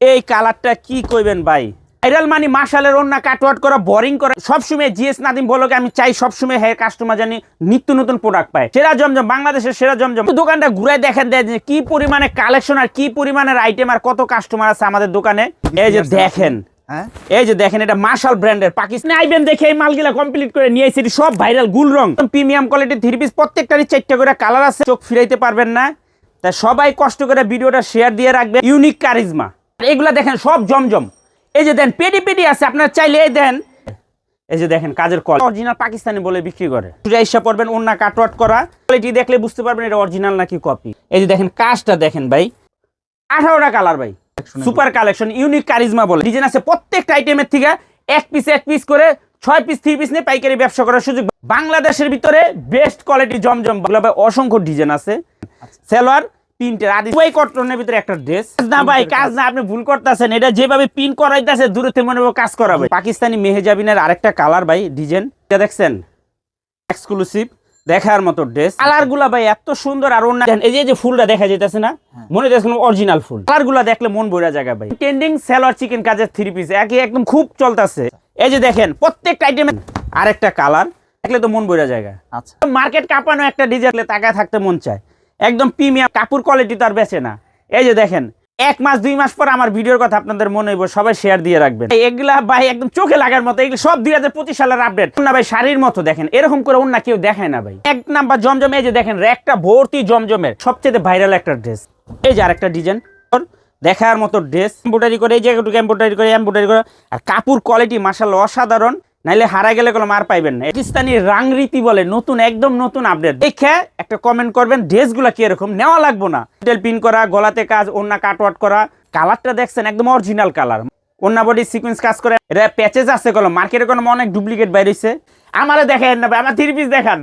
এই কালারটা কি কইবেন ভাই? ভাইরাল মানি মার্শালের অন্য কাটওয়াট করা বোরিং করা। সবসময় জিএস নাদিম বলোকে আমি চাই সবসময় হ্যাঁ কাস্টমার জানি নিত্য নতুন প্রোডাক্ট পায়। সেরা জমজম বাংলাদেশের সেরা জমজম। দোকানটা ঘুরাই দেখেন দেয় যে কি পরিমাণে কালেকশন আর কি পরিমাণের আইটেম আর কত কাস্টমার আছে আমাদের দোকানে। এই যে দেখেন। হ্যাঁ? এই যে দেখেন এটা মার্শাল ব্র্যান্ডের পাকিস্তানি আইবেন দেখে এই মালগুলা কমপ্লিট করে নিয়ে এসেছি সব ভাইরাল গুল রং। প্রিমিয়াম কোয়ালিটি থ্রি পিস প্রত্যেকটারই চারটা করে কালার আছে চোখ ফিরাইতে পারবেন না। তাই সবাই কষ্ট করে ভিডিওটা শেয়ার দিয়ে রাখবেন। ইউনিক কারিজমা এগুলা দেখেন সব জমজম। এই যে দেন পেডি পেডি আছে আপনারা চাইলে এই দেন। এই যে দেখেন কাজের কল অরিজিনাল পাকিস্তানি বলে বিক্রি করে। ইসা পড়বেন অন্য কাটওয়াট করা। কোয়ালিটি দেখলে বুঝতে পারবেন এটা অরিজিনাল নাকি কপি এই যে দেখেন কাজটা দেখেন ভাই। আঠারোটা কালার ভাই। সুপার কালেকশন ইউনিক কারিজমা বলে। ডিজাইন আছে প্রত্যেকটা আইটেমের থেকে এক পিস এক পিস করে ছয় পিস থ্রি পিস নিয়ে পাইকারি ব্যবসা করার সুযোগ। বাংলাদেশের ভিতরে বেস্ট কোয়ালিটি জমজম। বলে ভাই অসংখ্য ডিজাইন আছে। সেলোয়ার প্রিন্টের আদি ওই কটনের ভিতরে একটা ড্রেস না ভাই কাজ না আপনি ভুল করতেছেন। এটা যেভাবে প্রিন্ট করাইতেছে দূরতে মনে কাজ করাবে। পাকিস্তানি মেহেজাবিনের আরেকটা কালার ভাই ডিজাইন এটা দেখছেন? এক্সক্লুসিভ দেখার মতো ড্রেস কালারগুলা ভাই এত সুন্দর আর অন্য এই যে ফুলটা দেখা যাইতেছে না মনে হচ্ছে অরিজিনাল ফুল। কালারগুলা দেখলে মন বইরা জায়গা ভাই। ট্রেন্ডিং সেলর চিকেন কাজের থ্রি পিস একই একদম খুব চলতেছে। এই যে দেখেন প্রত্যেকটা আইটেমে আরেকটা কালার দেখলে তো মন বইরা জায়গা। আচ্ছা। মার্কেট কাঁপানো একটা ডিজাইন তাকায় থাকতে মন চায়। একদম প্রিমিয়াম কাপড় কোয়ালিটি তো আর বেচে না। এই যে দেখেন, এক মাস, দুই মাস পর আমার ভিডিওর কথা আপনাদের মনে হইব, সবাই শেয়ার দিয়ে রাখবেন। এগুলা ভাই একদম চোখে লাগার মতো, এগুলো সব দুই হাজার পঁচিশ সালের আপডেট না ভাই, শাড়ির মতো দেখেন, এরকম করে অন্য কেউ দেখায় না ভাই। এক নাম্বার জমজমে, এই যে দেখেন, র্যাকটা ভর্তি জমজমের সবচেয়ে ভাইরাল একটা ড্রেস এই যে আরেকটা ডিজাইন দেখার মতো ড্রেস এম্ব্রয়ডারি করে, এই জায়গাটুকু এম্ব্রয়ডারি করে এম্ব্রয়ডারি করে। আর কাপড় কোয়ালিটি মাসাল অসাধারণ। নাইলে হারা গেলে কোনো মার পাইবেন না। পাকিস্তানি রাংরীতি বলে নতুন একদম নতুন আপডেট। দেখে একটা কমেন্ট করবেন ড্রেসগুলো কি এরকম? নেওয়া লাগবো না। ডিটেল পিন করা গলাতে কাজ অন্য কাটওয়াট করা কালারটা দেখছেন একদম অরিজিনাল কালার অন্য বডি সিকোয়েন্স কাজ করে এটা প্যাচেজ আছে কলম মার্কেটে কোনো অনেক ডুপ্লিকেট বাইরেছে। আমারে দেখেন না আমার থ্রি পিস দেখান।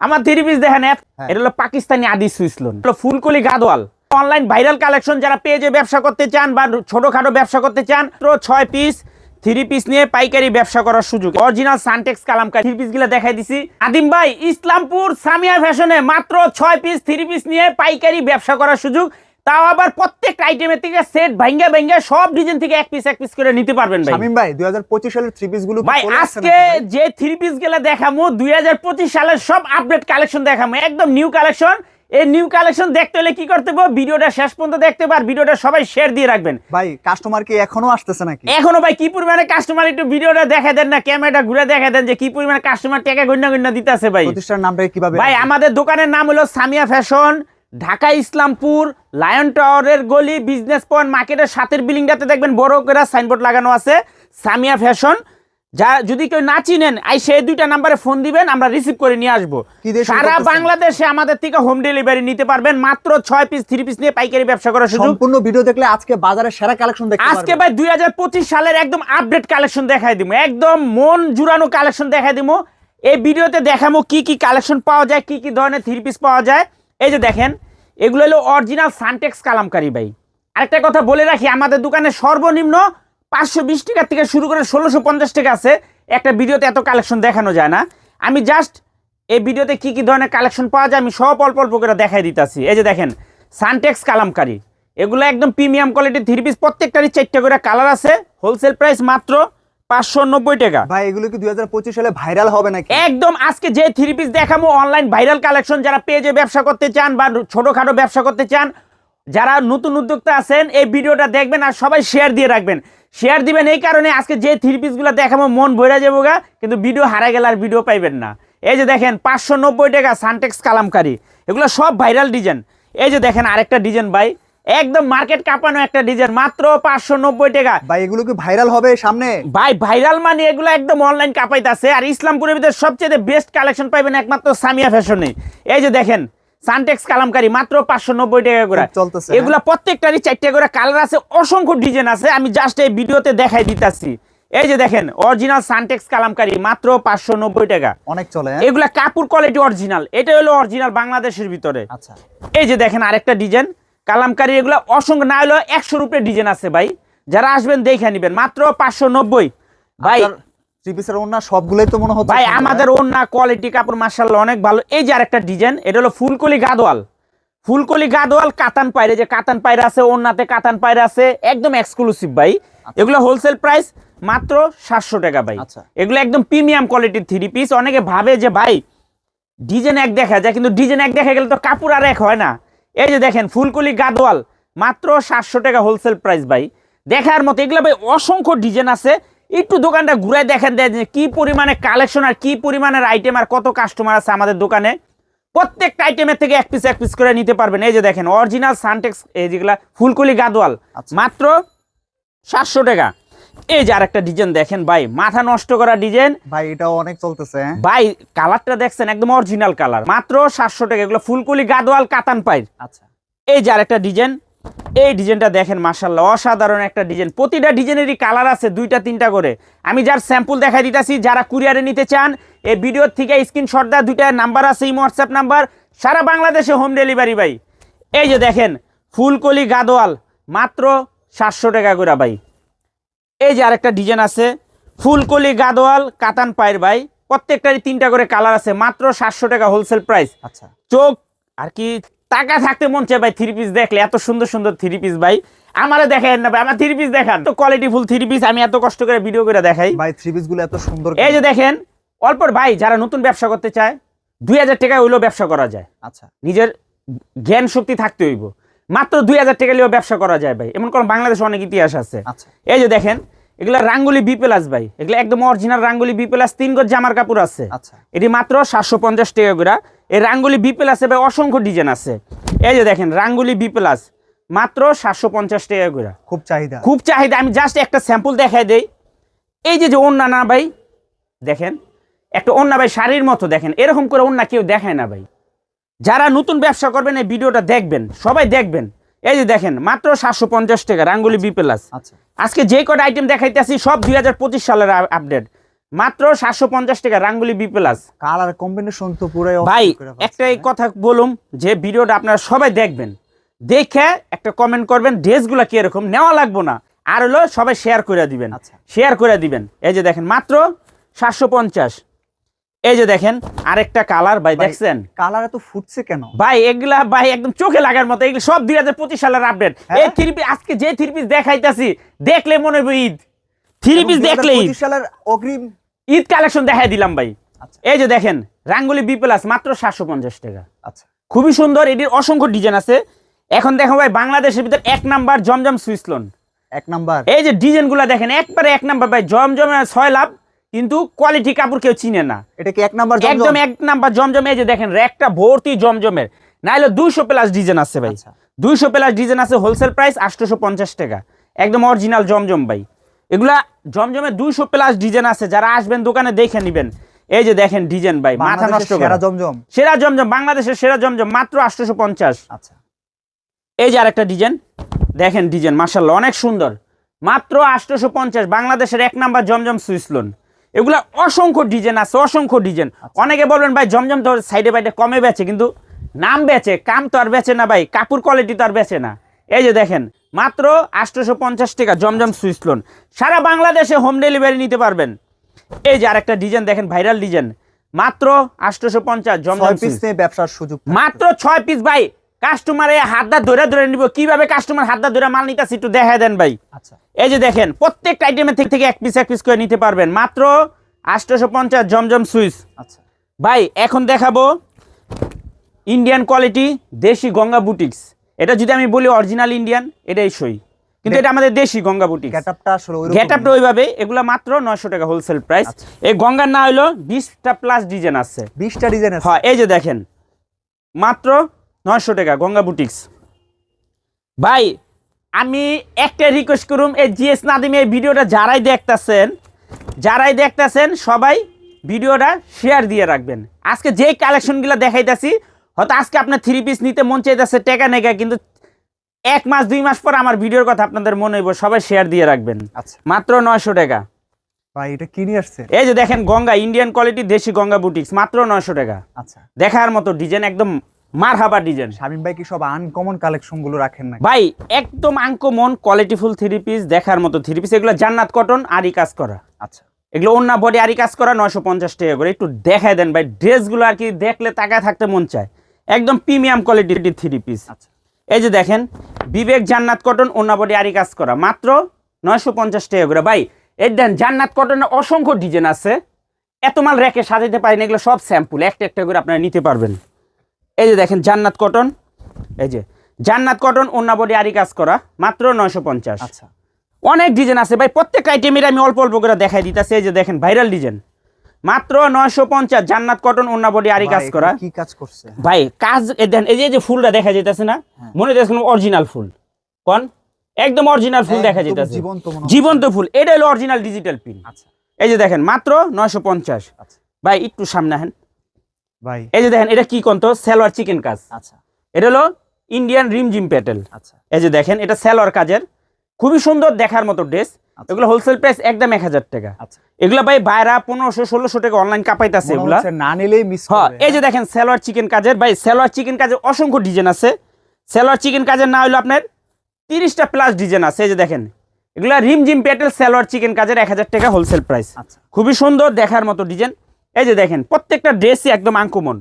আমার থ্রি পিস দেখেন। এটা হলো পাকিস্তানি আদি সুইসলন হলো ফুলকলি গাদোয়াল। অনলাইন ভাইরাল কালেকশন যারা পেজে ব্যবসা করতে চান বা ছোটখাটো ব্যবসা করতে চান ছয় পিস থ্রি পিস নিয়ে পাইকারি ব্যবসা করার সুযোগ। অরিজিনাল সানটেক্স কালামকারি থ্রি পিসগুলো দেখাই দিছি। আদিম ভাই ইসলামপুর সামিয়া ফ্যাশনে মাত্র ছয় পিস থ্রি পিস নিয়ে পাইকারি ব্যবসা করার সুযোগ। তাও আবার প্রত্যেক আইটেমের থেকে সেট ভাঙ্গা ভাঙ্গা সব ডিজাইন থেকে এক পিস এক পিস করে নিতে পারবেন ভাই। শামিম ভাই দুই হাজার পঁচিশ সালের থ্রি পিসগুলো ভাই আজকে যে থ্রি পিসগুলা দেখামু দুই হাজার পঁচিশ সালের সব আপডেট কালেকশন দেখামু। একদম নিউ কালেকশন এই নিউ কালেকশন দেখতে হলে কি করতে হবে? ভিডিওটা শেষ পর্যন্ত দেখতে হবে আর ভিডিওটা সবাই শেয়ার দিয়ে রাখবেন। ভাই কাস্টমার কি এখনও আসতেছে নাকি? এখনও ভাই কি পরিমাণে কাস্টমার একটু ভিডিওটা দেখা দেন না ক্যামেরাটা ঘুরে দেখা দেন যে কি পরিমাণে কাস্টমার টাকা গণ্য গণ্য দিতেছে ভাই। প্রতিষ্ঠান নামটা কীভাবে ভাই আমাদের দোকানের নাম হলো সামিয়া ফ্যাশন ঢাকা ইসলামপুর লায়ন টাওয়ারের গলি বিজনেস পয়েন্ট মার্কেটের সাথের বিল্ডিংটাতে দেখবেন বড় করে সাইনবোর্ড লাগানো আছে সামিয়া ফ্যাশন। যা যদি কেউ না চিনেন আই সেই দুইটা নাম্বারে ফোন দিবেন আমরা রিসিভ করে নিয়ে আসব। সারা বাংলাদেশে আমাদের থেকে হোম ডেলিভারি নিতে পারবেন মাত্র ছয় পিস থ্রি পিস নিয়ে পাইকারি ব্যবসা করার সুযোগ। সম্পূর্ণ ভিডিও দেখলে আজকে বাজারে সেরা কালেকশন দেখতে আজকে ভাই দুই হাজার পঁচিশ সালের একদম আপডেট কালেকশন দেখাই দিব একদম মন জুড়ানো কালেকশন দেখাই দিব এই ভিডিওতে দেখাবো কি কি কালেকশন পাওয়া যায় কি কি ধরনের থ্রি পিস পাওয়া যায়। এই যে দেখেন এগুলো হলো অরিজিনাল সানটেক্স কালামকারী ভাই। আরেকটা কথা বলে রাখি আমাদের দোকানে সর্বনিম্ন পাঁচশো বিশ টাকা থেকে শুরু করে ষোলোশো পঞ্চাশ টাকা আছে। একটা ভিডিওতে এত কালেকশন দেখানো যায় না। আমি জাস্ট এই ভিডিওতে কি কি ধরনের কালেকশন পাওয়া যায় আমি সব অল্প অল্প করে দেখাই দিতেছি। এই যে দেখেন সানটেক্স কালামকারি এগুলো একদম প্রিমিয়াম কোয়ালিটির থ্রি পিস প্রত্যেকটারই চারটে করে কালার আছে। হোলসেল প্রাইস মাত্র পাঁচশো নব্বই টাকা। ভাই এগুলো কি দুই হাজার পঁচিশ সালে ভাইরাল হবে নাকি? একদম আজকে যে থ্রি পিস দেখাবো অনলাইন ভাইরাল কালেকশন যারা পেজে ব্যবসা করতে চান বা ছোটোখাটো ব্যবসা করতে চান যারা নতুন উদ্যোক্তা আছেন এই ভিডিওটা দেখবেন আর সবাই শেয়ার দিয়ে রাখবেন। শেয়ার দিবেন এই কারণে আজকে যে থ্রি পিসগুলো দেখাবো মন ভরে যাব গা কিন্তু ভিডিও হারা গেলে আর ভিডিও পাইবেন না। এই যে দেখেন পাঁচশো নব্বই টাকা সানটেক্স কালামকারি। এগুলো সব ভাইরাল ডিজাইন এই যে দেখেন আরেকটা ডিজাইন ভাই। একদম মার্কেট কাঁপানো একটা ডিজাইন মাত্র পাঁচশো নব্বই টাকা। ভাই এগুলো কি ভাইরাল হবে সামনে? ভাই ভাইরাল মানে এগুলো একদম অনলাইন কাপাইতাছে। আর ইসলামপুরের ভিতরে সবচেয়ে বেস্ট কালেকশন পাইবেন একমাত্র সামিয়া ফ্যাশনে এই যে দেখেন সানটেক্স কালামকারি মাত্র পাঁচশো নব্বই টাকা করে। চলতেছে, হ্যাঁ। এগুলা প্রত্যেকটারই চারটে করে কালার আছে অসংখ্য ডিজাইন আছে আমি জাস্ট এই ভিডিওতে দেখাই দিতাছি। এই যে দেখেন অরিজিনাল সানটেক্স কালামকারি মাত্র পাঁচশো নব্বই টাকা। অনেক চলে হ্যাঁ? এগুলা কাপড় কোয়ালিটি অরিজিনাল এটা হলো অরিজিনাল বাংলাদেশের ভিতরে। আচ্ছা। এই যে দেখেন আরেকটা ডিজাইন কালামকারি এগুলো অসংখ্য না হলেও একশো রুপে ডিজাইন আছে ভাই। যারা আসবেন দেখে নিবেন মাত্র পাঁচশো নব্বই। ভাই থ্রি পিসের ওনা সবগুলোই তো মনে হচ্ছে ভাই সুন্দর, আমাদের অন্য কোয়ালিটি কাপড় মার্শাল্লাহ অনেক ভালো। এই যে আরেকটা ডিজাইন এটা হলো ফুলকলি গাদোয়াল। ফুলকলি গাদোয়াল কাতান পায়রে যে কাতান পায়রা আছে ওনাতে কাতান পায়রা আছে একদম এক্সক্লুসিভ ভাই। এগুলো হোলসেল প্রাইস মাত্র সাতশো টাকা ভাই। আচ্ছা। এগুলো একদম প্রিমিয়াম কোয়ালিটির থ্রি পিস অনেকে ভাবে যে ভাই ডিজাইন এক দেখা যায় কিন্তু ডিজাইন এক দেখা গেলে তো কাপড় আর এক হয় না। এই যে দেখেন ফুলকলি গাদোয়াল মাত্র সাতশো টাকা হোলসেল প্রাইস ভাই। দেখার মতো এগুলো ভাই অসংখ্য ডিজাইন আছে। একটু দোকানটা ঘুরায় দেখেন দেয় কি পরিমাণে কালেকশন আর কি পরিমাণের আইটেম আর কত কাস্টমার আছে আমাদের দোকানে। প্রত্যেকটা আইটেমের থেকে এক পিস এক পিস করে নিতে পারবেন। এই যে দেখেন অরিজিনাল সানটেক্স এই যেগুলা ফুলকলি গাদোয়াল আচ্ছা। মাত্র সাতশো টাকা। এই যে আরেকটা ডিজাইন দেখেন ভাই মাথা নষ্ট করা ডিজাইন ভাই এটা অনেক চলতেছে হ্যাঁ? ভাই কালারটা দেখছেন একদম অরিজিনাল কালার মাত্র সাতশো টাকা এগুলো ফুলকলি গাদোয়াল কাতান পাইর। আচ্ছা। এই যে আরেকটা ডিজাইন এই ডিজাইনটা দেখেন মার্শাল্লাহ অসাধারণ একটা ডিজাইন। প্রতিটা ডিজাইনেরই কালার আছে দুইটা তিনটা করে। আমি যার স্যাম্পল দেখাই দিতেছি যারা কুরিয়ারে নিতে চান এই ভিডিওর থেকে স্ক্রিনশট দেওয়া দুইটা নাম্বার আছে এই হোয়াটসঅ্যাপ নাম্বার সারা বাংলাদেশে হোম ডেলিভারি ভাই। এই যে দেখেন ফুলকলি গাদোয়াল মাত্র সাতশো টাকা করে ভাই। এই যে আরেকটা ডিজাইন আছে ফুলকলি গাদোয়াল কাতান পায়ের ভাই। প্রত্যেকটারই তিনটা করে কালার আছে মাত্র সাতশো টাকা হোলসেল প্রাইস আচ্ছা। চোখ আর কি টাকা থাকতে মন চায় ভাই থ্রি পিস দেখলে এত সুন্দর সুন্দর থ্রি পিস ভাই। আমারে দেখেন না ভাই আমার থ্রি পিস দেখান। তো কোয়ালিটি ফুল থ্রি পিস আমি এত কষ্ট করে ভিডিও করে দেখাই। ভাই থ্রি পিসগুলো এত সুন্দর এই যে দেখেন অল্পর ভাই যারা নতুন ব্যবসা করতে চায় দুই হাজার টাকায় হইলেও ব্যবসা করা যায়। আচ্ছা। নিজের জ্ঞান শক্তি থাকতে হইব। মাত্র দুই হাজার টাকা নিয়েও ব্যবসা করা যায় ভাই। এমন কোন বাংলাদেশে অনেক ইতিহাস আছে। আচ্ছা। এই যে দেখেন এগুলা রাঙ্গুলি বি প্লাস ভাই। এগুলা একদম অরিজিনাল রাঙ্গুলি বি প্লাস তিন গজ জামার কাপড় আছে। আচ্ছা। এটি মাত্র সাতশো পঞ্চাশ টাকা করে। এই রাঙ্গুলি বি প্লাস এবার অসংখ্য ডিজাইন আছে। এই যে দেখেন রাঙ্গুলি বি প্লাস মাত্র সাতশো পঞ্চাশ টাকা করে। খুব চাহিদা। খুব চাহিদা আমি জাস্ট একটা স্যাম্পল দেখাই দেই। এই যে যে ওন্না না ভাই দেখেন একটা ওন্না ভাই শাড়ির মতো দেখেন এরকম করে ওন্না কেউ দেখায় না ভাই। যারা নতুন ব্যবসা করবেন এই ভিডিওটা দেখবেন সবাই দেখবেন। এই যে দেখেন মাত্র সাতশো পঞ্চাশ টাকা রাঙ্গুলি বি প্লাস আচ্ছা। আজকে যে কটা আইটেম দেখাইতেছি সব দুই হাজার পঁচিশ সালের আপডেট মাত্র সাতশো পঞ্চাশ টাকা রাঙ্গুলি বি প্লাস কালার কম্বিনেশন তো পুরাই ভাই একটাই হ্যাঁ? কথা বলুম যে ভিডিওটা আপনারা সবাই দেখবেন। দেখে একটা কমেন্ট করবেন ড্রেসগুলো কীরকম নেওয়া লাগবো না। আর হলো সবাই শেয়ার করে দিবেন। আচ্ছা। শেয়ার করে দিবেন। এই যে দেখেন মাত্র সাতশো পঞ্চাশ। এই যে দেখেন আরেকটা কালার ভাই ভাই, দেখছেন? কালার এত ফুটছে কেন? ভাই এগুলা ভাই একদম চোখে লাগার মতো এগুলো সব দুই হাজার পঁচিশ সালের আপডেট হ্যাঁ? এই থ্রি পিস আজকে যে থ্রি পিস দেখাইতাছি দেখলে মনে হবে ঈদ। থ্রি পিস দেখলে সালের অগ্রিম ঈদ কালেকশন দেখাই দিলাম ভাই। আচ্ছা। এই যে দেখেন রাঙ্গুলি বি প্লাস মাত্র সাতশো পঞ্চাশ টাকা। আচ্ছা। খুবই সুন্দর এটির অসংখ্য ডিজাইন আছে। এখন দেখো ভাই বাংলাদেশের ভিতর এক নাম্বার জমজম সুইসলন এক নাম্বার। এই যে ডিজাইনগুলা দেখেন একবারে এক নাম্বার ভাই জমজমে ছয় লাভ কিন্তু কোয়ালিটি কাপড় কেউ চিনে না। এটা কি এক নাম্বার একদম এক নাম্বার জমজম এই যে দেখেন র্যাকটা ভর্তি জমজমের। নাইলে দুইশো প্লাস ডিজাইন আছে ভাই। আচ্ছা। দুইশো প্লাস ডিজাইন আছে হোলসেল প্রাইস আটশোশো পঞ্চাশ টাকা। একদম অরিজিনাল জমজম ভাই। এগুলা জমজমে দুইশো প্লাস ডিজাইন আছে যারা আসবেন দোকানে দেখে নিবেন। এই যে দেখেন ডিজাইন ভাই মাথা নষ্ট সেরা জমজম। সেরা জমজম বাংলাদেশের সেরা জমজম মাত্র আটশোশো পঞ্চাশ। আচ্ছা। এই যে আরেকটা ডিজাইন দেখেন ডিজাইন মার্শাল্লাহ অনেক সুন্দর। মাত্র আটশোশো পঞ্চাশ বাংলাদেশের এক নাম্বার জমজম সুইসলোন এগুলা অসংখ্য ডিজাইন আছে অসংখ্য ডিজাইন অনেকে বলবেন ভাই জমজম তো সাইডে বাইডে কমে বেচে কিন্তু নাম বেচে কাম তো আর বেচে না ভাই কাপড় কোয়ালিটি তো আর বেচে না। এই যে দেখেন মাত্র আটশোশো পঞ্চাশ টাকা জমজম সুইচ লোন সারা বাংলাদেশে হোম ডেলিভারি নিতে পারবেন। এই যে আরেকটা ডিজাইন দেখেন ভাইরাল ডিজাইন মাত্র আটশোশো পঞ্চাশ জমজম পিস নিয়ে ব্যবসার সুযোগ মাত্র ছয় পিস ভাই। কাস্টমারে হাতটা ধরে ধরে নিব। কীভাবে কাস্টমার হাতটা ধরে মাল নিতেছি একটু দেখা দেন ভাই। আচ্ছা। এই যে দেখেন প্রত্যেকটা আইটেমের থেকে থেকে এক পিস এক পিস করে নিতে পারবেন। মাত্র আটশোশো পঞ্চাশ জমজম সুইচ। আচ্ছা। ভাই এখন দেখাবো ইন্ডিয়ান কোয়ালিটি দেশি গঙ্গা বুটিক্স এটা যদি আমি বলি অরিজিনাল ইন্ডিয়ান এটাই সই। কিন্তু এটা আমাদের দেশি গঙ্গা বুটিক্স গেটআপটা আসলে ওইভাবে এগুলা মাত্র নয়শো টাকা হোলসেল প্রাইস আচ্ছা। এই গঙ্গার না হলো বিশটা প্লাস ডিজাইন আছে। 20টা ডিজাইন আছে। হ্যাঁ এই যে দেখেন মাত্র নয়শো টাকা গঙ্গা বুটিক্স ভাই আমি একটা রিকোয়েস্ট করুম এই জিএস নাদিম এই ভিডিওটা যারাই দেখতেছেন যারাই দেখতেছেন সবাই ভিডিওটা শেয়ার দিয়ে রাখবেন। আজকে যে কালেকশনগুলো দেখাইতেছি হয়তো আজকে আপনার থ্রি পিস নিতে মন চাইতেছে টেকা নেকা কিন্তু এক মাস দুই মাস পর আমার ভিডিওর কথা আপনাদের মনে হইব সবাই শেয়ার দিয়ে রাখবেন। আচ্ছা। মাত্র নয়শো টাকা। ভাই এটা আসছে এই যে দেখেন গঙ্গা ইন্ডিয়ান কোয়ালিটি দেশি গঙ্গা বুটিক্স মাত্র নয়শো টাকা। আচ্ছা। দেখার মতো ডিজাইন একদম ডিজাইন শামিম ভাই কি সব আনকমন কালেকশনগুলো রাখেন না ভাই একদম আঙ্কমন কোয়ালিটিফুল থ্রি পিস দেখার মতো থ্রি পিস এগুলো জান্নাত কটন আরি কাজ করা। আচ্ছা। এগুলো অন্য বডি আরি কাজ করা নয়শো পঞ্চাশ টাকা করে। একটু দেখায় দেন ভাই ড্রেসগুলো আর কি দেখলে তাকায় থাকতে মন চায়। একদম প্রিমিয়াম কোয়ালিটির থ্রি পিস আচ্ছা। এই যে দেখেন বিবেক জান্নাত কটন অন্যাবডি আরি কাজ করা। মাত্র নয়শো পঞ্চাশ টাকা করে। ভাই এই দেন জান্নাত কটনের অসংখ্য ডিজাইন আছে। এত মাল রেখে সাজাতে পারেন এগুলো সব স্যাম্পল একটা একটা করে আপনারা নিতে পারবেন। এই যে দেখেন জান্নাত কটন। এই যে জান্নাত কটন অন্যাবডি আরি কাজ করা। মাত্র নয়শো পঞ্চাশ। আচ্ছা। অনেক ডিজাইন আছে। ভাই প্রত্যেক আইটেমের আমি অল্প অল্প করে দেখাই দিতেছি। এই যে দেখেন ভাইরাল ডিজাইন মাত্র নয়শো পঞ্চাশ জান্নাত কটন অন্যাবডি আরি কাজ করা। কি কাজ করছে? ভাই কাজ এই এই যে- ফুলটা দেখা যাইতেছে না হ্যাঁ। মনে হইতেছে অরিজিনাল ফুল। কোন? একদম অরিজিনাল ফুল দেখা যাইতেছে। জীবন্ত জীবন্ত ফুল। এটা হলো অরিজিনাল ডিজিটাল পিন আচ্ছা। এই যে দেখেন মাত্র নয়শো পঞ্চাশ। আচ্ছা। ভাই একটু সামনে আহেন। ভাই। এই যে দেখেন এটা কি কন্ত সেলোয়ার চিকেন কাজ। আচ্ছা। এটা হলো ইন্ডিয়ান রিম জিম প্যাটেল। আচ্ছা। এই যে দেখেন এটা সেলোয়ার কাজের। খুবই সুন্দর দেখার মতো ড্রেস। এগুলো হোলসেল প্রাইস একদম এক হাজার টাকা। আচ্ছা। এগুলা ভাই বাইরা পনেরোশো ষোলোশো টাকা অনলাইন কাপাইতেছে এগুলা। না নিলেই মিস হ্যাঁ এই যে দেখেন সেলোয়ার চিকেন কাজের ভাই সেলোয়ার চিকেন কাজের অসংখ্য ডিজাইন আছে। সেলোয়ার চিকেন কাজের না হলো আপনার তিরিশটা প্লাস ডিজাইন আছে এই যে দেখেন। এগুলা রিম জিম পেটেল সেলোয়ার চিকেন কাজের এক হাজার টাকা হোলসেল প্রাইস আচ্ছা। খুবই সুন্দর দেখার মতো ডিজাইন এই যে দেখেন প্রত্যেকটা ড্রেসই একদম আঙ্কুমন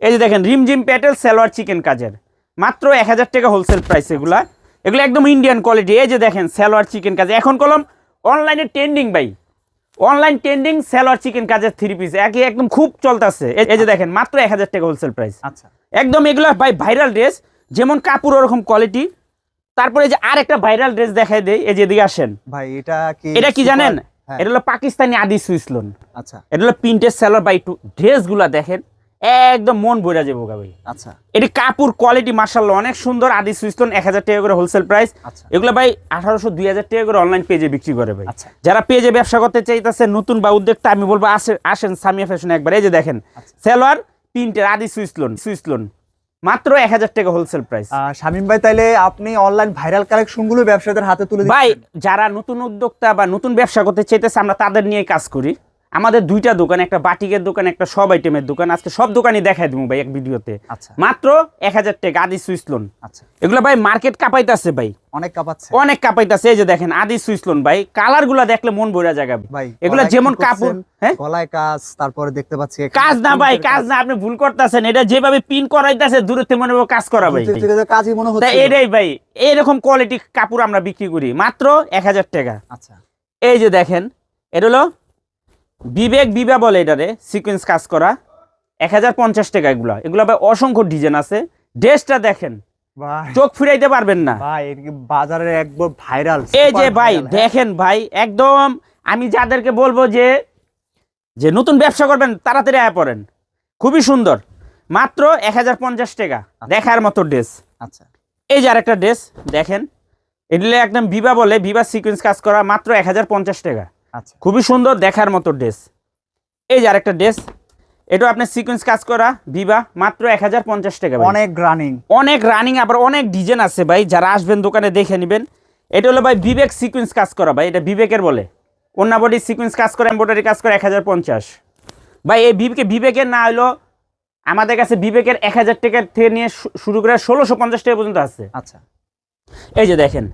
এই যে দেখেন রিম জিম পেটেল সেলোয়ার চিকেন কাজের। মাত্র এক হাজার টাকা হোলসেল প্রাইস এগুলা। এগুলো একদম ইন্ডিয়ান কোয়ালিটি এই যে দেখেন সেলোয়ার চিকেন কাজ। এখন কলম অনলাইনে ট্রেন্ডিং ভাই। অনলাইন ট্রেন্ডিং সেলোয়ার চিকেন কাজের থ্রি পিস একই একদম খুব চলতেছে। এই যে দেখেন মাত্র এক হাজার টাকা হোলসেল প্রাইস আচ্ছা। একদম এগুলো ভাই ভাইরাল ড্রেস যেমন কাপড় ওরকম কোয়ালিটি তারপরে যে আর একটা ভাইরাল ড্রেস দেখাই দেয় এই যে এদিকে আসেন। ভাই এটা কি এটা কি জানেন? হ্যাঁ, এটা হলো পাকিস্তানি আদি সুইসলন আচ্ছা। এটা হলো প্রিন্টের সেলার বাই টু ড্রেসগুলা দেখেন একদম মন ভরে যাব ভাই। আচ্ছা। এটি কাপড় কোয়ালিটি মার্শাল্লাহ অনেক সুন্দর আদি সুইসলন এক হাজার টাকা করে হোলসেল প্রাইস আচ্ছা। এগুলো ভাই আঠারোশো দুই হাজার টাকা করে অনলাইন পেজে বিক্রি করে ভাই। আচ্ছা। যারা পেজে ব্যবসা করতে চাইতেছে নতুন বা উদ্যোক্তা আমি বলব আসেন আসেন সামিয়া ফ্যাশন একবার। এই যে দেখেন আচ্ছা। সেলোয়ার প্রিন্টের আদি সুইসলন সুইসলন মাত্র এক হাজার টাকা হোলসেল প্রাইস শামীম ভাই তাইলে আপনি অনলাইন ভাইরাল কালেকশনগুলো ব্যবসাদের হাতে তুলে ভাই যারা নতুন উদ্যোক্তা বা নতুন ব্যবসা করতে চাইতেছে আমরা তাদের নিয়ে কাজ করি। আমাদের দুইটা দোকান একটা বাটিকের দোকান একটা সব আইটেমের দোকান। আজকে সব দোকানই দেখাই দেবো ভাই এক ভিডিওতে। আচ্ছা। মাত্র এক হাজার টাকা আদি সুইস লোন। আচ্ছা। এগুলো ভাই মার্কেট কাপাইতেছে ভাই। অনেক কাপাচ্ছে। অনেক কাপাইতেছে এই যে দেখেন আদি সুইস লোন ভাই। কালারগুলা দেখলে মন ভরে যাবে। ভাই এগুলো যেমন কাপড় হ্যাঁ? গলায় কাজ তারপরে দেখতে পাচ্ছি কাজ না ভাই কাজ না আপনি ভুল করতেছেন। এটা যেভাবে পিন করাইতেছে দূরত্বে মনে হবে কাজ করা ভাই। কাজই মনে হচ্ছে এটাই ভাই এরকম কোয়ালিটি কাপড় আমরা বিক্রি করি। মাত্র এক হাজার টাকা। আচ্ছা। এই যে দেখেন এটা হলো বিবেক বিবা বলে এটারে সিকোয়েন্স কাজ করা। এক হাজার পঞ্চাশ টাকা এগুলো। এগুলো ভাই অসংখ্য ডিজাইন আছে। ড্রেসটা দেখেন। চোখ ফিরাইতে পারবেন না। ভাই এটা একবার ভাইরাল এই যে ভাই দেখেন ভাই একদম আমি যাদেরকে বলব যে যে নতুন ব্যবসা করবেন তাড়াতাড়ি আয় পড়েন। খুবই সুন্দর। মাত্র এক হাজার পঞ্চাশ টাকা দেখার মতো ড্রেস আচ্ছা। এই যে আরেকটা ড্রেস দেখেন। এগুলো একদম বিবা বলে বিবা সিকোয়েন্স কাজ করা মাত্র এক হাজার পঞ্চাশ টাকা। আচ্ছা। খুবই সুন্দর দেখার মতো ড্রেস। এই যে আরেকটা ড্রেস। এটা আপনার সিকোয়েন্স কাজ করা। বিবা মাত্র এক হাজার পঞ্চাশ টাকা। অনেক রানিং অনেক রানিং আবার অনেক ডিজাইন আছে ভাই। যারা আসবেন দোকানে দেখে নেবেন। এটা হলো ভাই বিবেক সিকোয়েন্স কাজ করা ভাই। এটা বিবেকের বলে। অন্য বডি সিকোয়েন্স কাজ করে এম্ব্রয়ডারি কাজ করে এক হাজার পঞ্চাশ। ভাই এই বিবেকে বিবেকের না হলো আমাদের কাছে বিবেকের এক হাজার টাকার থেকে নিয়ে শুরু করে ষোলোশো পঞ্চাশ টাকা পর্যন্ত আছে। আচ্ছা। এই যে দেখেন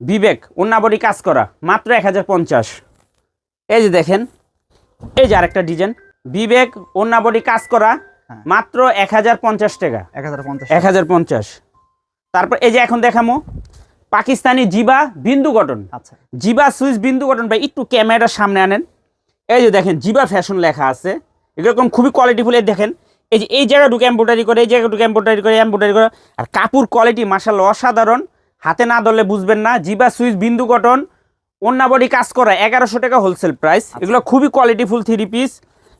বিবেক অন্যাবডি কাজ করা মাত্র এক হাজার পঞ্চাশ। এই যে দেখেন এই যে আরেকটা ডিজাইন। বিবেক অন্যাবডি কাজ করা হ্যাঁ। মাত্র এক হাজার পঞ্চাশ টাকা। এক হাজার পঞ্চাশ। এক হাজার পঞ্চাশ। তারপর এই যে এখন দেখামো পাকিস্তানি জিবা বিন্দু গঠন। আচ্ছা। জিবা সুইস বিন্দু গঠন ভাই একটু ক্যামেরার সামনে আনেন। এই যে দেখেন জিবা ফ্যাশন লেখা আছে। এরকম খুবই কোয়ালিটিফুল এই দেখেন এই যে এই জায়গা জায়গাটুকু এম্ব্রয়ডারি করে এই জায়গা জায়গাটুকু এম্ব্রয়ডারি করে এম্ব্রয়ডারি করে। আর কাপড় কোয়ালিটি মার্শাল অসাধারণ। হাতে না ধরলে বুঝবেন না জিবা সুইস বিন্দু গঠন অন্য বডি কাজ করা এগারোশো টাকা হোলসেল প্রাইস এগুলো খুবই কোয়ালিটিফুল থ্রি পিস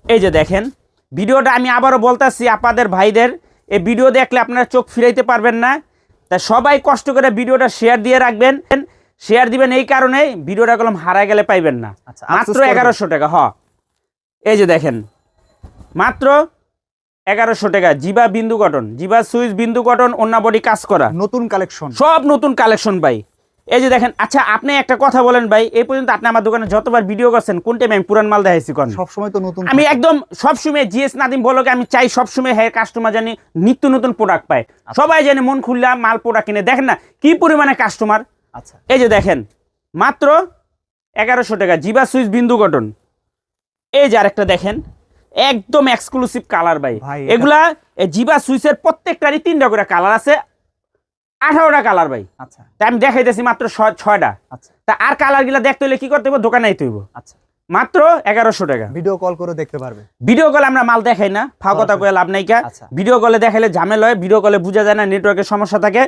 এই যে দেখেন ভিডিওটা আমি আবারও বলতেছি আপনাদের ভাইদের। এই ভিডিও দেখলে আপনারা চোখ ফিরাইতে পারবেন না। তা সবাই কষ্ট করে ভিডিওটা শেয়ার দিয়ে রাখবেন। শেয়ার দিবেন এই কারণে ভিডিওটা কলম হারা গেলে পাইবেন না। আচ্ছা, মাত্র এগারোশো টাকা হ। এই যে দেখেন মাত্র এগারোশো টাকা জিবা বিন্দু কটন জিবা সুইচ বিন্দু কটন অন্য বডি কাজ করা। নতুন কালেকশন সব নতুন কালেকশন ভাই। এই যে দেখেন আচ্ছা আপনি একটা কথা বলেন ভাই এই পর্যন্ত আপনি আমার দোকানে যতবার ভিডিও করছেন কোন টাইমে আমি পুরান মাল দেখাইছি কোন? সব সময় তো নতুন আমি একদম সবসময় জিএস নাদিম বলকে আমি চাই সবসময় হ্যাঁ কাস্টমার জানি নিত্য নতুন প্রোডাক্ট পায়। আচ্ছা। সবাই জানে মন খুললা মাল প্রোডাক্ট কিনে। দেখেন না কি পরিমাণে কাস্টমার আচ্ছা। এই যে দেখেন মাত্র এগারোশো টাকা জিবা সুইচ বিন্দু গঠন। এই যে আরেকটা দেখেন একদম এক্সক্লুসিভ কালার ভাই। এগুলা জিবা সুইসের প্রত্যেকটারই তিনটা করে কালার আছে। আঠারোটা কালার ভাই। আচ্ছা। তা আমি দেখাইতেছি মাত্র ছয়- ছয়টা। আচ্ছা। তা আর কালারগুলা দেখতে হলে কি করতে হইব? দোকানে আইতে হইব। আচ্ছা। মাত্র এগারোশো টাকা। ভিডিও কল করে দেখতে পারবে। ভিডিও কলে আমরা মাল দেখাই না ফাও কথা কয়ে লাভ নাই কা। আচ্ছা। ভিডিও কলে দেখাইলে ঝামেলা হয় ভিডিও কলে বোঝা যায় না নেটওয়ার্কের সমস্যা থাকে।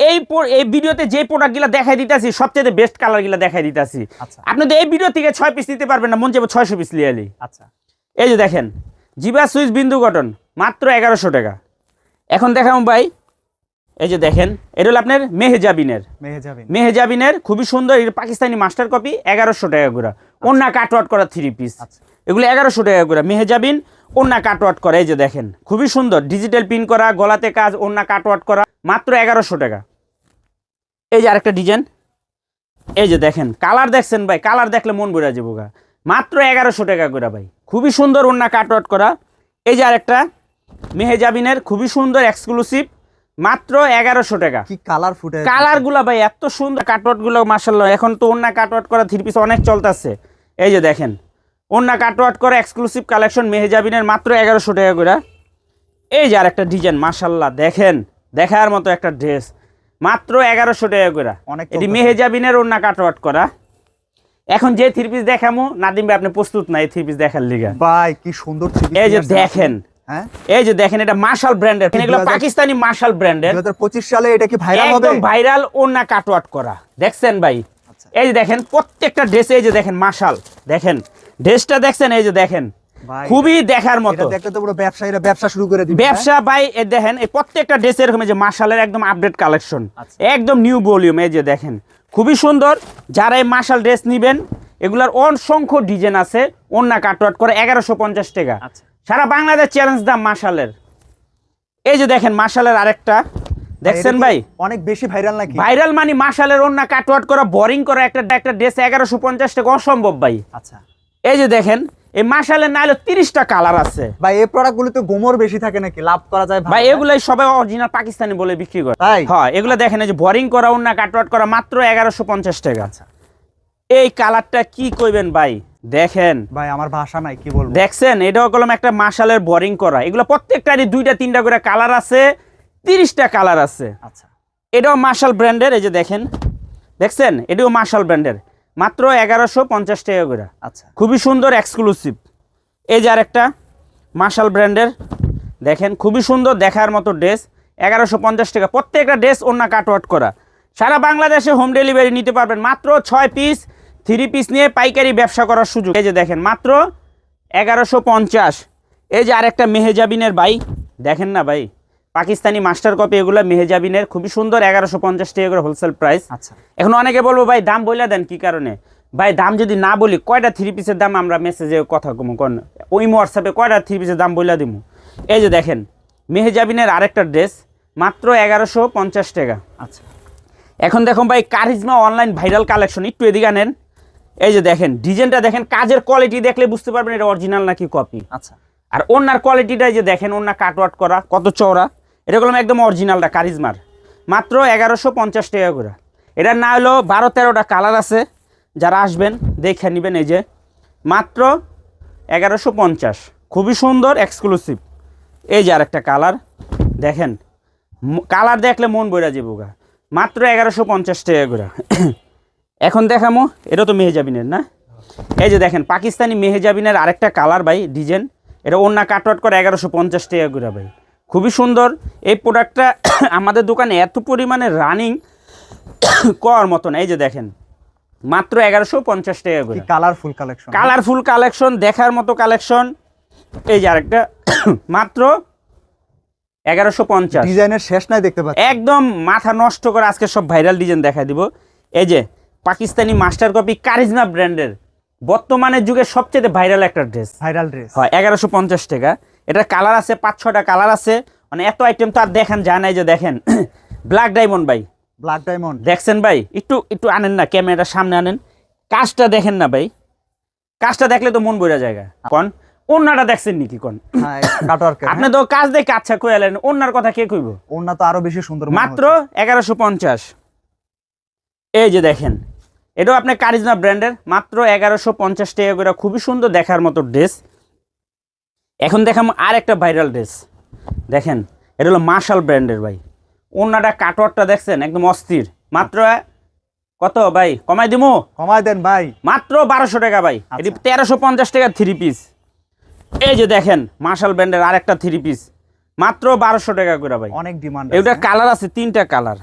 এই এই ভিডিওতে যে প্রোডাক্টগুলা দেখাই দিতেছি সবচেয়ে বেস্ট কালারগুলা দেখাই দিতেছি। আচ্ছা। আপনি তো এই ভিডিও থেকে ছয় পিস নিতে পারবেন না মন চাইবে ছয়শো পিস লিয়ে আলি। আচ্ছা। এই যে দেখেন জিবা সুইচ বিন্দু গঠন মাত্র এগারোশো টাকা। এখন দেখাম ভাই এই যে দেখেন এটা হলো আপনার মেহেজাবিনের। মেহেজাবিনের খুবই সুন্দর এটা পাকিস্তানি মাস্টার কপি এগারোশো টাকা করে। অন্য কাটওয়াট করা থ্রি পিস আচ্ছা। এগুলো এগারোশো টাকা করে। মেহেজাবিন অন্য কাটওয়াট করা এই যে দেখেন খুবই সুন্দর। ডিজিটাল পিন করা গলাতে কাজ অন্য কাটওয়াট করা মাত্র এগারোশো টাকা। এই যে আরেকটা ডিজাইন এই যে দেখেন কালার দেখছেন ভাই কালার দেখলে মন ভরে যাব গা। মাত্র এগারোশো টাকা করে ভাই। খুবই সুন্দর অন্য কাটওয়াট করা। এই যে আরেকটা মেহেজাবিনের খুবই সুন্দর এক্সক্লুসিভ মাত্র এগারোশো টাকা। কি কালার ফুটে কালারগুলা ভাই এত সুন্দর কাটওয়াটগুলো মার্শাল্লাহ এখন তো অন্য কাটওয়াট করা থ্রি পিস অনেক চলতেছে। এই যে দেখেন অন্য কাটওয়াট করা এক্সক্লুসিভ কালেকশন মেহেজাবিনের মাত্র এগারোশো টাকা করে। এই যে আরেকটা ডিজাইন মার্শাল্লাহ দেখেন দেখার মতো একটা ড্রেস মাত্র এগারোশো টাকা করে। অনেক এটি। মেহেজাবিনের অন্য কাটওয়াট করা। এখন যে থ্রি পিস দেখামো নাদিম ভাই আপনি প্রস্তুত নাই থ্রি পিস দেখার লিগা। ভাই কি সুন্দর এই যে দেখেন এই যে দেখেন এটা মার্শাল ব্র্যান্ডের এগুলো পাকিস্তানি মার্শাল ব্র্যান্ডের দুই হাজার পঁচিশ সালে এটা কি ভাইরাল হবে? একদম ভাইরাল ওনা কাটওয়াট করা। দেখছেন ভাই? আচ্ছা। এই যে দেখেন প্রত্যেকটা ড্রেসে এই যে দেখেন মাশাল দেখেন ড্রেসটা দেখছেন এই যে দেখেন। খুবই দেখার মতো। দেখতে তো পুরো ব্যবসায়ীরা ব্যবসা শুরু করে দিবে ব্যবসা ভাই এ দেখেন এই প্রত্যেকটা ড্রেস এরকম যে মার্শালের একদম আপডেট কালেকশন আচ্ছা। একদম নিউ ভলিউম এই যে দেখেন। খুবই সুন্দর। যারা এই মার্শাল ড্রেস নিবেন এগুলার অসংখ্য ডিজাইন আছে ওন্না কাটওয়াট করে এগারোশো পঞ্চাশ টাকা। আচ্ছা। সারা বাংলাদেশ চ্যালেঞ্জ দাম মার্শালের এই যে দেখেন মার্শালের আরেকটা। দেখছেন ভাই? অনেক বেশি ভাইরাল নাকি? ভাইরাল মানি মার্শালের অন্য কাটওয়াট করা বোরিং করা একটা একটা ড্রেস এগারোশো পঞ্চাশ টাকা অসম্ভব ভাই। আচ্ছা। এই যে দেখেন এই মার্শালের না হলে তিরিশটা কালার আছে। ভাই এই প্রোডাক্টগুলো তো গোমর বেশি থাকে নাকি? লাভ করা যায় ভাই হ্যাঁ? এগুলাই সবাই অরিজিনাল পাকিস্তানি বলে বিক্রি করে। হ্যাঁ এগুলো দেখেন এই যে বোরিং করা অন্য কাটওয়াট করা মাত্র এগারোশো পঞ্চাশ টাকা। আচ্ছা। এই কালারটা কি কইবেন ভাই? দেখেন। ভাই আমার ভাষা নাই কি বলব? দেখছেন? এটাও কলম একটা মার্শালের বোরিং করা। এগুলো প্রত্যেকটারই দুইটা তিনটা করে কালার আছে তিরিশটা কালার আছে। আচ্ছা। এটাও মার্শাল ব্র্যান্ডের এই যে দেখেন। দেখছেন? এটাও মার্শাল ব্র্যান্ডের। মাত্র এগারোশো পঞ্চাশ টাকা করে। আচ্ছা। খুবই সুন্দর এক্সক্লুসিভ এই যে আরেকটা মার্শাল ব্র্যান্ডের। দেখেন খুবই সুন্দর দেখার মতো ড্রেস। এগারোশো পঞ্চাশ টাকা। প্রত্যেকটা ড্রেস অন্য কাটওয়াট করা। সারা বাংলাদেশে হোম ডেলিভারি নিতে পারবেন মাত্র ছয় পিস থ্রি পিস নিয়ে পাইকারি ব্যবসা করার সুযোগ। এই যে দেখেন মাত্র এগারোশো পঞ্চাশ। এই যে আরেকটা মেহেজাবিনের ভাই দেখেন না ভাই? পাকিস্তানি মাস্টার কপি এগুলো মেহেজাবিনের খুবই সুন্দর এগারোশো পঞ্চাশ টাকা করে হোলসেল প্রাইস আচ্ছা। এখন অনেকে বলব ভাই দাম বইলা দেন কি কারণে? ভাই দাম যদি না বলি কয়টা থ্রি পিসের দাম আমরা মেসেজে কথা কমু? কোন ওই হোয়াটসঅ্যাপে কয়টা থ্রি পিসের দাম বইলা দিমু? এই যে দেখেন মেহেজাবিনের আরেকটা ড্রেস মাত্র এগারোশো পঞ্চাশ টাকা। আচ্ছা। এখন দেখুন ভাই কারিজমা অনলাইন ভাইরাল কালেকশন একটু এদিকে আনেন। এই যে দেখেন ডিজাইনটা দেখেন কাজের কোয়ালিটি দেখলে বুঝতে পারবেন এটা অরিজিনাল নাকি কপি আচ্ছা। আর ওনার কোয়ালিটিটা যে দেখেন ওনার কাটওয়াট করা কত চওড়া। এটা করলাম একদম অরিজিনালটা কারিজমার মাত্র এগারোশো পঞ্চাশ টাকা করে। এটার না হলো বারো তেরোটা কালার আছে যারা আসবেন দেখে নেবেন এই যে। মাত্র এগারোশো পঞ্চাশ। খুবই সুন্দর এক্সক্লুসিভ এই যে আরেকটা কালার দেখেন কালার দেখলে মন বইরা যাব গা। মাত্র এগারোশো পঞ্চাশ টাকা করে। এখন দেখামো এটা তো মেহেজাবিনের না? এই যে দেখেন পাকিস্তানি মেহেজাবিনের আরেকটা কালার ভাই ডিজাইন। এটা অন্য কাটওয়াট করে এগারোশো পঞ্চাশ টাকা করে ভাই। খুবই সুন্দর। এই প্রোডাক্টটা আমাদের দোকানে এত পরিমাণে রানিং করার মতন এই যে দেখেন মাত্র এগারোশো পঞ্চাশ টাকা করে। কালারফুল কালেকশন কালারফুল কালেকশন দেখার মতো কালেকশন এই যে আরেকটা মাত্র এগারোশো পঞ্চাশ। ডিজাইনের শেষ নাই দেখতে পাচ্ছি। একদম মাথা নষ্ট করে আজকে সব ভাইরাল ডিজাইন দেখা দিব। এই যে পাকিস্তানি মাস্টার কপি কারিজমা ব্র্যান্ডের বর্তমানের যুগে সবচেয়ে ভাইরাল একটা ড্রেস ভাইরাল ড্রেস হয় এগারোশো পঞ্চাশ টাকা। এটা কালার আছে পাঁচ ছটা কালার আছে। মানে এত আইটেম তো আর দেখেন যায় নাই যে দেখেন। ব্ল্যাক ডায়মন্ড ভাই। ব্ল্যাক ডায়মন্ড দেখছেন ভাই? একটু একটু আনেন না ক্যামেরাটা সামনে আনেন। কাজটা দেখেন না ভাই। কাজটা দেখলে তো মন বইরা জায়গা কন? অন্যটা দেখছেন নাকি কন? হ্যাঁ আপনি তো কাজ দেখে আচ্ছা কইলেন অন্যার কথা কে কইব? ওন্না তো আরও বেশি সুন্দর মাত্র এগারোশো পঞ্চাশ। এই যে দেখেন এটাও আপনার কারিজমা ব্র্যান্ডের মাত্র এগারোশো পঞ্চাশ টাকা করে খুবই সুন্দর দেখার মতো ড্রেস এখন দেখাম আর একটা ভাইরাল ড্রেস দেখেন এটা হলো মার্শাল ব্র্যান্ডের ভাই। অন্যটা কাটোয়ারটা দেখছেন একদম অস্থির। মাত্র কত ভাই? কমাই দিমু? কমাই দেন ভাই। মাত্র বারোশো টাকা ভাই। এটি আচ্ছা। তেরোশো পঞ্চাশ টাকা থ্রি পিস এই যে দেখেন মার্শাল ব্র্যান্ডের আরেকটা থ্রি পিস মাত্র বারোশো টাকা করে ভাই। অনেক ডিমান্ড এটা কালার আছে তিনটা কালার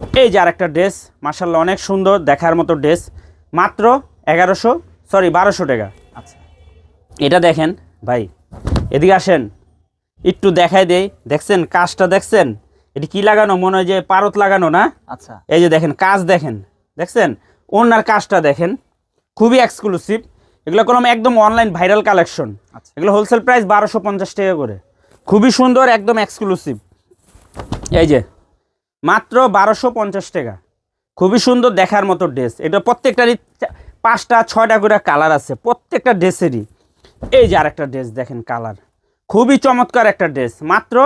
এই যে আরেকটা ড্রেস মার্শাল্লাহ অনেক সুন্দর দেখার মতো ড্রেস। মাত্র এগারোশো সরি বারোশো টাকা। আচ্ছা। এটা দেখেন ভাই এদিকে আসেন। একটু দেখাই দেই দেখছেন কাজটা দেখছেন? এটি কি লাগানো? মনে হয় যে পারত লাগানো না? আচ্ছা। এই যে দেখেন কাজ দেখেন দেখছেন? ওনার কাজটা দেখেন খুবই এক্সক্লুসিভ এগুলো কোনো একদম অনলাইন ভাইরাল কালেকশন আচ্ছা। এগুলো হোলসেল প্রাইস বারোশো পঞ্চাশ টাকা করে। খুবই সুন্দর একদম এক্সক্লুসিভ এই যে মাত্র বারোশো পঞ্চাশ টাকা। খুবই সুন্দর দেখার মতো ড্রেস। এটা প্রত্যেকটারই পাঁচটা ছয়টা করে কালার আছে প্রত্যেকটা ড্রেসেরই। এই যে আরেকটা ড্রেস দেখেন কালার। খুবই চমৎকার একটা ড্রেস মাত্র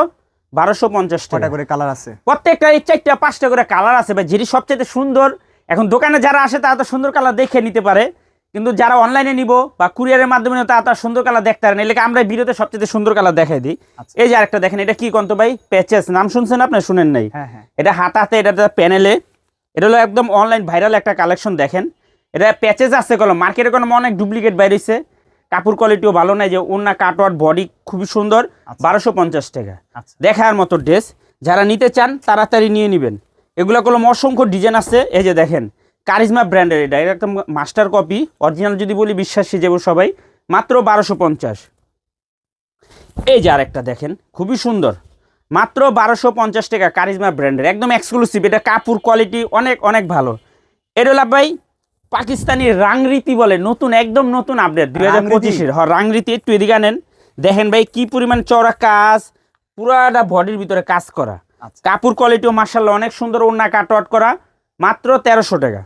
বারোশো পঞ্চাশ টাকা। করে কালার আছে। প্রত্যেকটা এই চারটা পাঁচটা করে কালার আছে। বা যেটি সবচেয়ে সুন্দর এখন দোকানে যারা আসে তারা তো সুন্দর কালার দেখে নিতে পারে। কিন্তু যারা অনলাইনে নিব বা কুরিয়ারের মাধ্যমে তারা তো সুন্দর কালার দেখতে পারে না। এলাকা আমরা ভিডিওতে সবচেয়ে সুন্দর কালার দেখাই দিই। আচ্ছা। এই যে আরেকটা দেখেন এটা কি কন্ত ভাই? প্যাচেস নাম শুনছেন আপনি? শুনেন নাই। হ্যাঁ হ্যাঁ। এটা হাতাতে এটা প্যানেলে এটা হলো একদম অনলাইন ভাইরাল একটা কালেকশন দেখেন। এটা প্যাচেস আছে কলম। মার্কেটে কোনো অনেক ডুপ্লিকেট বাইরেছে কাপড় কোয়ালিটিও ভালো নাই যে অন্য কাটওয়ার বডি খুবই সুন্দর। আচ্ছা। বারোশো পঞ্চাশ টাকা। আচ্ছা। দেখার মতো ড্রেস যারা নিতে চান তাড়াতাড়ি নিয়ে নেবেন। এগুলো কোনো অসংখ্য ডিজাইন আছে। এই যে দেখেন কারিজমা ব্র্যান্ডের এটা এটা একদম মাস্টার কপি অরিজিনাল যদি বলি বিশ্বাসী যাব সবাই মাত্র বারোশো পঞ্চাশ। এই যে আরেকটা দেখেন খুবই সুন্দর। মাত্র বারোশো পঞ্চাশ টাকা কারিজমা ব্র্যান্ডের একদম এক্সক্লুসিভ এটা কাপড় কোয়ালিটি অনেক অনেক ভালো। এটা হলো ভাই পাকিস্তানি রাংরীতি বলে নতুন একদম নতুন আপডেট দুই হাজার? পঁচিশের। হ্যাঁ রাংরীতি একটু এদিকে আনেন। দেখেন ভাই কি পরিমাণ চওড়া কাজ পুরাটা বডির ভিতরে কাজ করা। আচ্ছা। কাপড় কোয়ালিটিও মার্শাল্লাহ অনেক সুন্দর ওন্না কাটওয়াট করা মাত্র তেরোশো টাকা।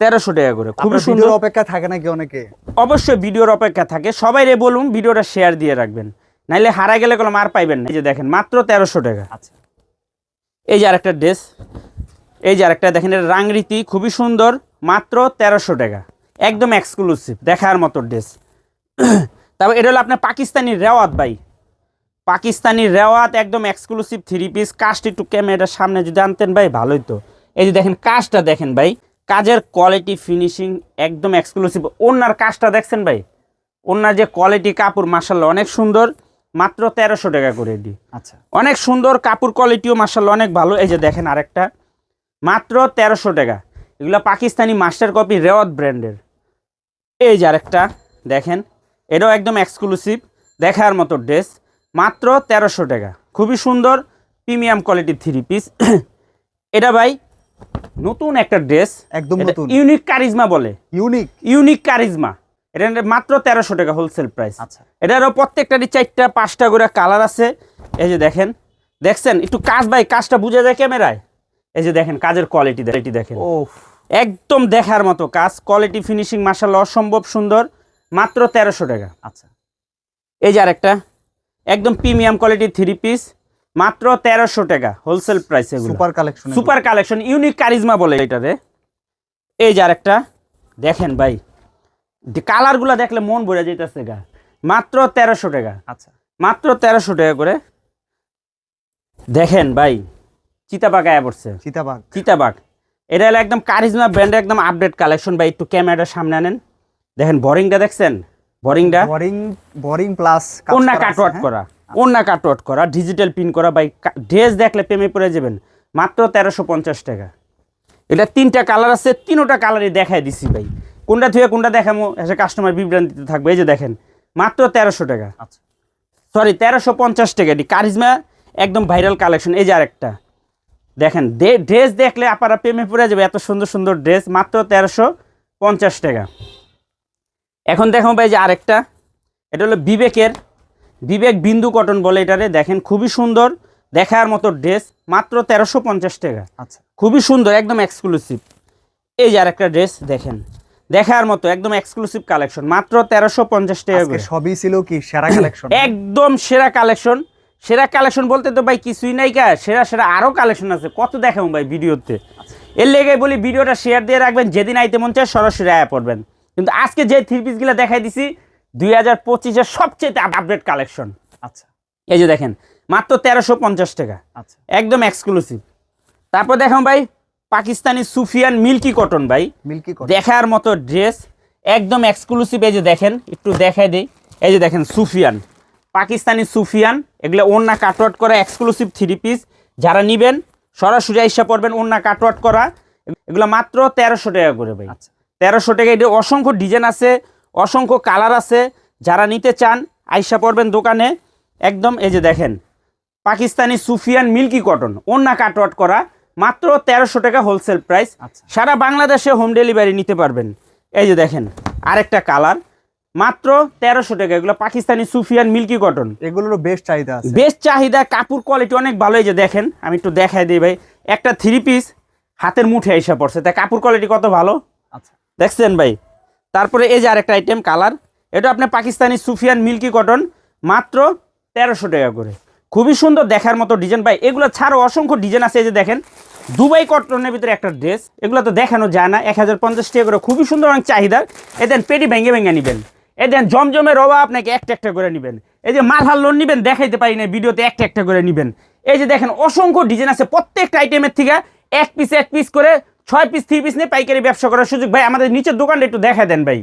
তেরোশো টাকা করে খুবই সুন্দর। অপেক্ষা থাকে নাকি অনেকে? অবশ্যই ভিডিওর অপেক্ষা থাকে। সবাই রে বলুন ভিডিওটা শেয়ার দিয়ে রাখবেন। নাইলে হারা গেলে কোনো মার পাইবেন না। এই যে দেখেন মাত্র তেরোশো টাকা। আচ্ছা। এই যে আরেকটা ড্রেস এই যে আরেকটা দেখেন এটা রাংরীতি খুবই সুন্দর মাত্র তেরোশো টাকা। একদম এক্সক্লুসিভ দেখার মতো ড্রেস তারপর এটা হলো আপনার পাকিস্তানি রেওয়াত ভাই। পাকিস্তানি রেওয়াত একদম এক্সক্লুসিভ থ্রি পিস কাস্ট একটু ক্যামেরার সামনে যদি আনতেন ভাই ভালোই তো এই যে দেখেন কাজটা দেখেন ভাই। কাজের কোয়ালিটি ফিনিশিং একদম এক্সক্লুসিভ ওনার কাজটা দেখছেন ভাই? ওনার যে কোয়ালিটি কাপড় মাসাল্লাহ অনেক সুন্দর। মাত্র তেরোশো টাকা করে দিই আচ্ছা। অনেক সুন্দর কাপড় কোয়ালিটিও মার্শাল্লাহ অনেক ভালো। এই যে দেখেন আরেকটা। মাত্র তেরোশো টাকা। এগুলো পাকিস্তানি মাস্টার কপি রেওয়াত ব্র্যান্ডের। এই যে আরেকটা দেখেন। এটাও একদম এক্সক্লুসিভ দেখার মতো ড্রেস মাত্র তেরোশো টাকা। খুবই সুন্দর প্রিমিয়াম কোয়ালিটির থ্রি পিস এটা ভাই নতুন একটা ড্রেস। একদম নতুন। ইউনিক কারিজমা বলে। ইউনিক। Unique charisma. এটা মাত্র তেরোশো টাকা হোলসেল প্রাইস আচ্ছা। এটারও প্রত্যেকটারই চারটা পাঁচটা করে কালার আছে। এই যে দেখেন। দেখছেন? একটু কাজ ভাই কাজটা বুঝে যায় ক্যামেরায়। এই যে দেখেন কাজের কোয়ালিটি কোয়ালিটি দেখেন। ও একদম দেখার মতো কাজ। কোয়ালিটি ফিনিশিং মার্শাল্লাহ অসম্ভব সুন্দর। মাত্র তেরোশো টাকা। আচ্ছা। এই যে আরেকটা। একদম প্রিমিয়াম কোয়ালিটি থ্রি পিস মাত্র তেরোশো টাকা wholesale price super collection super collection unique charisma বলে এটারে। এই যে আরেকটা দেখেন ভাই। কালারগুলো দেখলে মন ভরে যাইতেছে গা। মাত্র তেরোশো টাকা। আচ্ছা। মাত্র তেরোশো টাকা করে। দেখেন ভাই চিতাবাগ আয়া পড়ছে। চিতাবাগ চিতাবাগ এটা হলো একদম কারিজমা ব্র্যান্ডের একদম আপডেট কালেকশন ভাই একটু ক্যামেরার সামনে আনেন। দেখেন বোরিংটা দেখছেন? বোরিংটা বোরিং বোরিং প্লাস ওন্না কাটওয়াট করা? ওন্না কাটওয়াট করা ডিজিটাল পিন করা ভাই ড্রেস দেখলে প্রেমে পড়ে যাবেন। মাত্র তেরোশো পঞ্চাশ টাকা। এটা তিনটা কালার আছে তিনোটা কালারই দেখায় দিছি ভাই। কোনটা থুয়ে কোনটা দেখামো এসে কাস্টমার বিভ্রান্তিতে থাকবে। এই যে দেখেন মাত্র তেরোশো টাকা। আচ্ছা। সরি তেরোশো পঞ্চাশ টাকা এটি। কারিজমা একদম ভাইরাল কালেকশন এই যে আরেকটা। দেখেন ড্রেস দেখলে আপনারা প্রেমে পড়ে যাবে। এত সুন্দর সুন্দর ড্রেস মাত্র তেরোশো পঞ্চাশ টাকা। এখন দেখো ভাই যে আরেকটা। এটা হলো বিবেকের বিবেক বিন্দু কটন বলে এটারে দেখেন খুবই সুন্দর দেখার মতো ড্রেস মাত্র তেরোশো পঞ্চাশ টাকা। আচ্ছা। খুবই সুন্দর একদম এক্সক্লুসিভ এই যে আরেকটা ড্রেস দেখেন দেখার মতো একদম এক্সক্লুসিভ কালেকশন মাত্র তেরোশো পঞ্চাশ টাকা করে। সবই ছিল কি সেরা কালেকশন একদম সেরা কালেকশন সেরা কালেকশন বলতে তো ভাই কিছুই নাই কা সেরা সেরা আরও কালেকশন আছে কত দেখাবো ভাই ভিডিওতে। এর লেগে বলি ভিডিওটা শেয়ার দিয়ে রাখবেন যেদিন আইতে মন চায় সরাসরি আয়া পড়বেন। কিন্তু আজকে যে থ্রি পিসগুলো দেখাই দিছি দুই হাজার পঁচিশের সবচেয়ে আপডেট কালেকশন আচ্ছা। এই যে দেখেন মাত্র তেরোশো পঞ্চাশ টাকা। আচ্ছা। একদম এক্সক্লুসিভ তারপর দেখুন ভাই পাকিস্তানি সুফিয়ান মিল্কি কটন ভাই। Milky cotton. দেখার মতো ড্রেস একদম এক্সক্লুসিভ এই যে দেখেন একটু দেখাই দিই। এই যে দেখেন সুফিয়ান। পাকিস্তানি সুফিয়ান এগুলো ওন্না কাটওয়াট করা এক্সক্লুসিভ থ্রি পিস যারা নিবেন সরাসরি আইসা পড়বেন ওন্না কাটওয়াট করা। এগুলো মাত্র তেরোশো টাকা করে ভাই। আচ্ছা। তেরোশো টাকা এটা অসংখ্য ডিজাইন আছে। অসংখ্য কালার আছে যারা নিতে চান আইসা পড়বেন দোকানে। একদম এই যে দেখেন পাকিস্তানি সুফিয়ান মিল্কি কটন ওন্না কাটওয়াট করা মাত্র তেরোশো টাকা হোলসেল প্রাইস আচ্ছা। সারা বাংলাদেশে হোম ডেলিভারি নিতে পারবেন। এই যে দেখেন আরেকটা কালার মাত্র তেরোশো টাকা এগুলো পাকিস্তানি সুফিয়ান মিল্কি কটন। এগুলোর বেশ চাহিদা আছে। বেশ চাহিদা কাপড় কোয়ালিটি অনেক ভালো এই যে দেখেন আমি একটু দেখাই দিই ভাই। একটা থ্রি পিস হাতের মুঠে এসে পড়ছে। তা কাপড় কোয়ালিটি কত ভালো? আচ্ছা। দেখছেন ভাই? তারপরে এই যে আরেকটা আইটেম কালার এটা আপনার পাকিস্তানি সুফিয়ান মিল্কি কটন, মাত্র তেরোশো টাকা করে। খুবই সুন্দর দেখার মতো ডিজাইন ভাই, এগুলো ছাড়াও অসংখ্য ডিজাইন আছে এই যে দেখেন। দুবাই কটনের ভিতরে একটা ড্রেস এগুলো তো দেখানো যায় না, এক হাজার পঞ্চাশ টাকা করে। খুবই সুন্দর অনেক চাহিদার এ দেন পেটি ভেঙে ভেঙে নেবেন। এ দেন জমজমের রবা আপনাকে একটা একটা করে নেবেন। এই যে মালহাল লোন নেবেন, দেখাইতে পারি না ভিডিওতে একটা একটা করে নেবেন। এই যে দেখেন, অসংখ্য ডিজাইন আছে। প্রত্যেকটা আইটেমের থেকে এক পিস এক পিস করে ছয় পিস থ্রি পিস নিয়ে পাইকারি ব্যবসা করার সুযোগ। ভাই, আমাদের নিচের দোকানটা একটু দেখা দেন ভাই।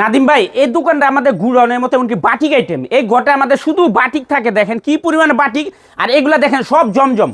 নাদিম ভাই, এই দোকানটা আমাদের গুড়নের মতো এমনকি বাটিক আইটেম এই গোটা আমাদের শুধু বাটিক থাকে, দেখেন কি পরিমাণে বাটিক। আর এগুলা দেখেন সব জমজম।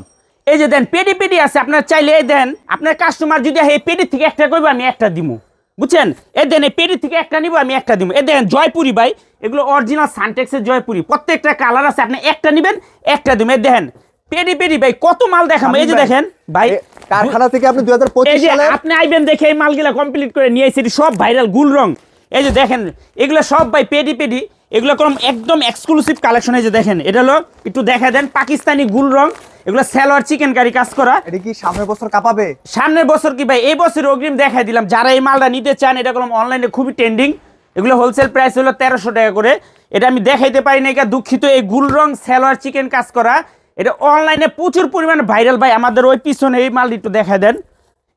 এই যে দেন পেডি পেডি আছে, আপনার চাইলে এই দেন, আপনার কাস্টমার যদি এই পেডির থেকে একটা করবে আমি একটা দিব বুঝছেন? এই দেন, এই পেডির থেকে একটা নিব, আমি একটা দিব এই দেখেন জয়পুরি ভাই, এগুলো অরিজিনাল সানটেক্সের জয়পুরি। প্রত্যেকটা কালার আছে, আপনি একটা নিবেন, একটা দিবেন এই দেখেন পেডি পেডি ভাই কত মাল দেখাবো? এই যে দেখেন ভাই কারখানা থেকে আপনি দুই হাজার এই পঁচিশ যে সালে আপনি আইবেন দেখে এই মালগুলা কমপ্লিট করে নিয়ে এসেছি সব ভাইরাল গুল রং। এই যে দেখেন এগুলো সব ভাই পেডি পেডি এগুলো কোন একদম এক্সক্লুসিভ কালেকশন এই যে দেখেন এটা হলো একটু দেখা দেন পাকিস্তানি গুল রং এগুলো স্যালোয়ার চিকেন কারি কাজ করা। এটা কি সামনের বছর কাপাবে? সামনের বছর কি ভাই এই বছর অগ্রিম দেখাই দিলাম যারা এই মালটা নিতে চান এটা কোনো অনলাইনে খুবই ট্রেন্ডিং এগুলো হোলসেল প্রাইস হলো তেরোশো টাকা করে। এটা আমি দেখাইতে পারি না এটা দুঃখিত এই গুল রং স্যালোয়ার চিকেন কাজ করা এটা অনলাইনে প্রচুর পরিমাণে ভাইরাল ভাই আমাদের ওই পিছনে এই মাল একটু দেখাই দেন।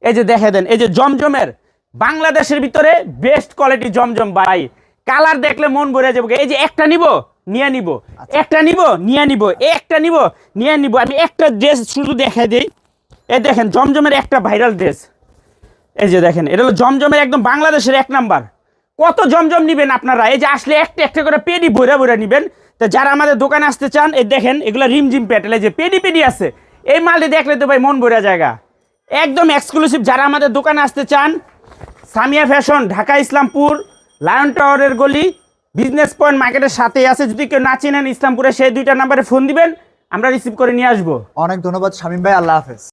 এই যে দেখাই দেন এই যে জমজমের বাংলাদেশের ভিতরে বেস্ট কোয়ালিটি জমজম ভাই। কালার দেখলে মন ভরে যাবে। এই যে একটা নিব নিয়ে নিব। একটা নিব নিয়ে নিব। একটা নিব নিয়ে নিব। আমি একটা ড্রেস শুধু দেখা দিই। এই দেখেন জমজমের একটা ভাইরাল ড্রেস এই যে দেখেন এটা হলো জমজমের একদম বাংলাদেশের এক নাম্বার। কত জমজম নিবেন আপনারা? এই যে আসলে একটা একটা করে পেডি ভরে ভরে নিবেন। তো যারা আমাদের দোকানে আসতে চান, এই দেখেন, এগুলো রিমঝিম প্যাটেল যে পেডি পেডি আছে। এই মালটি দেখলে তো ভাই মন ভরে জায়গা। একদম এক্সক্লুসিভ যারা আমাদের দোকানে আসতে চান, সামিয়া ফ্যাশন, ঢাকা ইসলামপুর, লায়ন টাওয়ারের গলি, বিজনেস পয়েন্ট মার্কেটের সাথেই আছে। যদি কেউ না চেনেন ইসলামপুরে, সেই দুইটা নাম্বারে ফোন দিবেন, আমরা রিসিভ করে নিয়ে আসব। অনেক ধন্যবাদ, শামীম ভাই, আল্লাহ হাফেজ।